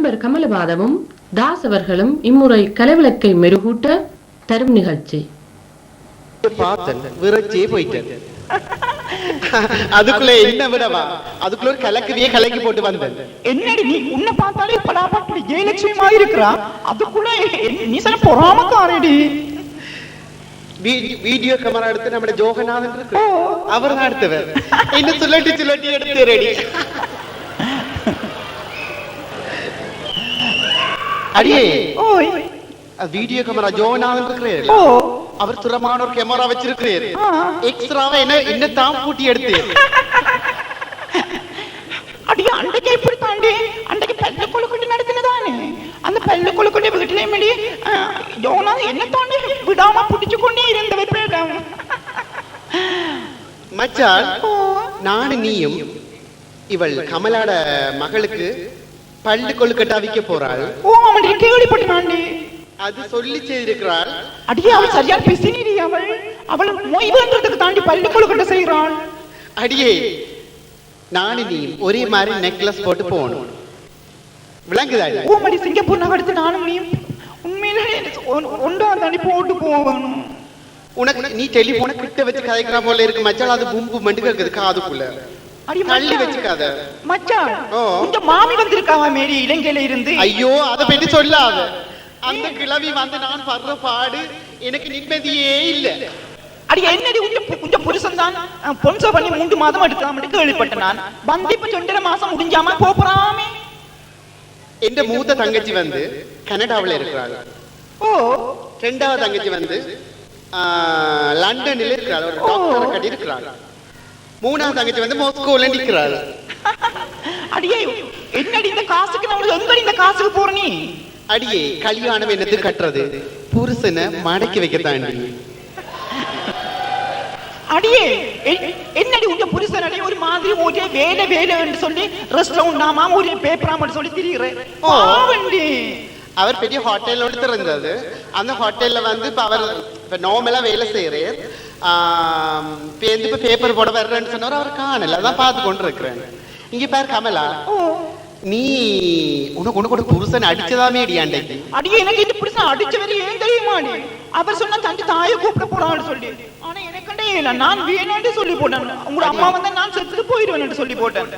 நண்பர் கமலபாதமும் தாஸ் அவர்களும் இம்முறை கலைவிளக்கை மெருகூட்ட தரும் நிகழ்ச்சி பார்த்தேன் விரைச்சே போயிட்டேன் அதுக்குள்ள என்ன விடவா அதுக்குள்ள ஒரு கலக்குவியே கலக்கி போட்டு வந்தேன் என்னடி நீ உன்னை பார்த்தாலே படாபாட்டு ஜெயலட்சுமி மாதிரி இருக்கிறா அதுக்குள்ள என்- நீ சொன்ன பொறாமக்காரடி வீ- வீடியோ கேமரா எடுத்து നമ്മുടെ ஜோகநாதன் இருக்கு அவர் தான் எடுத்தவர் என்ன சுழட்டி சுழட்டி அடியே ஓய் வீடியோ கேமரா ஜோகநாதன் இருக்கிறார் ஓ அவர் சுரமான ஒரு கேமரா வச்சிருக்கிறார். எக்ஸ்ட்ராவா என்ன என்ன தான் பூட்டி எடுத்து அடி அன்றைக்கு எப்படி தாண்டி அன்றைக்கு பல்லு கொழுக்கட்டு நடத்தினதானே அந்த பல்லு கொழுக்கட்டு வீட்டிலேயும் மடி ஜோனா என்ன தாண்டி விடாம பிடிச்சு கொண்டே இருந்த வைப்பேன் மச்சான் நானும் நீயும் இவள் கமலாட மகளுக்கு பள்ளி கொழுக்கட்டா விற்க போறாள். ஓ அவன் கேள்விப்பட்டாண்டி அது சொல்லி செய்திருக்கிறாள். அடியே அவள் சரியான பிசினிடி அவள். அவள் மொய் வேண்டதுக்கு தாண்டி பல்லு கொழுக்கட்டை செய்கிறாள். அடியே நானும் நீ ஒரே மாதிரி நெக்லஸ் போட்டு போகணும். விளங்குதா? ஓமடி சிங்கப்பூர் நகரத்து நானும் நீ உண்மையிலே ஒன்றா தாண்டி போட்டு போகணும். உனக்கு நீ டெலிபோனை கிட்ட வச்சு கதைக்கிறா போல இருக்கு. மச்சான் அது பூம் பூம் மண்டு கேக்குது காதுக்குள்ள. தள்ளி. வச்சுக்காத. மச்சான். இந்த மாமி வந்திருக்காவா மேரி? இலங்கையில இருந்து. ஐயோ அதை சொல்லாத. அந்த கிழவி வந்து நான் படுற பாடு எனக்கு நிம்மதியே இல்ல. அடி என்னடி உஞ்ச உஞ்ச புருஷன் தான்? பொன்சோ பண்ணி மூன்று மாதம் எடுக்கலாம் கேள்விப்பட்டேன் நான். வந்து இப்ப ரெண்டரை மாசம் முடிஞ்சாம போறாமே எந்த மூத்த தங்கச்சி வந்து கனடாவுல இருக்கிறாள். ஓ. ரெண்டாவது தங்கச்சி வந்து லண்டனில் இருக்கிறாள். ஒரு டாக்டர் கட்டி இருக்கிறாள் மூணாவது தங்கச்சி வந்து மாஸ்கோல நிற்கிறாள் அடியே என்னடி இந்த காசுக்கு நம்ம எங்கடி இந்த காசுக்கு போற நீ? அடியே கல்யாணம் என்னது கட்டுறது? புருஷனை மடக்கி வைக்க தாண்டி அடியே என்னடி உங்க புருஷன் அடி ஒரு மாதிரி ஒரே வேலை வேலைன்னு சொல்லி ரெஸ்ட்ல உண்டாமா ஒரே பேப்பராம சொல்லி திரிகிறேன் பாவண்டி அவர் பெரிய ஹோட்டல் ஒன்று திறந்தது. அந்த ஹோட்டல்ல வந்து இப்ப அவர் இப்ப நார்மலா வேலை செய்யறார் பேருந்து இப்ப பேப்பர் போட வர்றேன்னு சொன்னவர் அவர் காணல அதான் பார்த்து கொண்டு இருக்கிறேன் இங்க பாரு கமலா நீ உனக்கு உனக்கு ஒரு புருஷன் அடிச்சதாமே அடி அண்டைக்கு அடியே எனக்கு இந்த புருஷன் அடிச்சவரு ஏன் தெரியுமா அவர் சொன்னா தண்டி தாயை கூப்பிட போறான்னு சொல்லி ஆனா எனக்கண்டே இல்ல நான் வேணும்னு சொல்லி போட்டேன் உங்க அம்மா வந்து நான் செத்துட்டு போயிடுவேன் சொல்லி போட்டேன்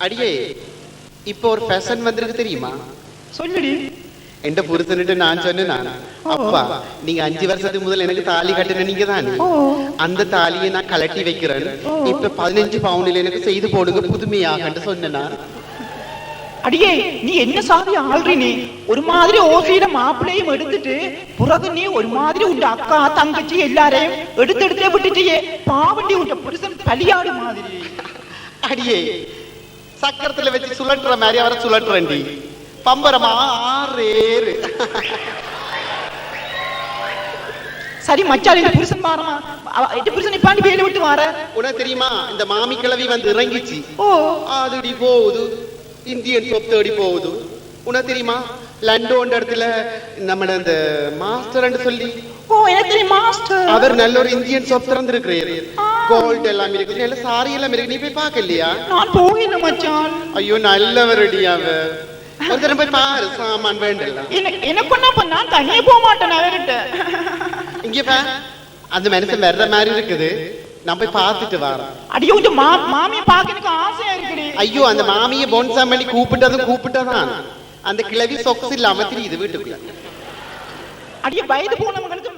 அடியே இப்போ ஒரு ஃபேஷன் வந்திருக்கு தெரியுமா சொல்லுடி நான் அப்பா நீங்க அஞ்சு வருஷத்துக்கு முதல்ல எனக்கு தாலி கட்டின நீங்க தானே ஓ அந்த தாலியை நான் கலட்டி வைக்கிறேன் இப்ப பதினஞ்சு பவுனில் எனக்கு செய்து போடுங்க புதுமையாக சொன்னேன் நான் அடியே நீ என்ன சாதி ஆள்றி நீ ஒரு மாதிரி ஓசியில மாப்பிள்ளையும் எடுத்துட்டு பிறகு நீ ஒரு மாதிரி உங்க அக்கா தங்கச்சி எல்லாரையும் எடுத்து எடுத்தே விட்டுட்டியே பாவண்டி உங்க புருஷன் பலியாடு மாதிரி அடியே சக்கரத்துல வச்சு சுழற்றுற மாதிரி அவரை சுழற்றுறேன்டி பம்பரமா? ஆறேறு சரி மச்சான் இந்த புருஷன் அவ- இந்த புருஷன் இப்பாண்டி வேலை விட்டு வார. உனக்கு தெரியுமா இந்த மாமி கிழவி வந்து இறங்கிச்சு. ஓ. அதுடி போகுது இந்தியன் சொப் தேடி போகுது. உனக்கு தெரியுமா லண்டோன்ற இடத்துல நம்ம அந்த மாஸ்டர் சொல்லி. ஓ எனக்கு தெரியும் மாஸ்டர். அவர் நல்ல ஒரு இந்தியன் ஷாப் திறந்திருக்கிறார். கோல்ட் எல்லாம் இருக்கு நல்ல சாரி எல்லாம் இருக்கு. நீ போய் பார்க்கலையா நான் போகல மச்சான். ஐயோ நல்லவரடி அவ. ஒரு தடவை போய் பாரு சாமான் வேண்டல எனக்கு எனக்கு ஒண்ணா அப்ப நான் தனியே போக மாட்டேன் அவர்கிட்ட. இங்க பா அந்த மனுஷன் வர்ற மாதிரி இருக்குது. நான் போய் பார்த்துட்டு வரேன். அடியே மா மாமியை பார்க்க எனக்கு ஆசையா இருக்குடி. ஐயோ அந்த மாமியை போன்சாம் பண்ணி கூப்பிட்டதும் கூப்பிட்டதான் அந்த கிழவி சொக்ஸ் இல்லாம தெரியுது வீட்டுக்குள்ள. அடியே வயது போனவங்களுக்கு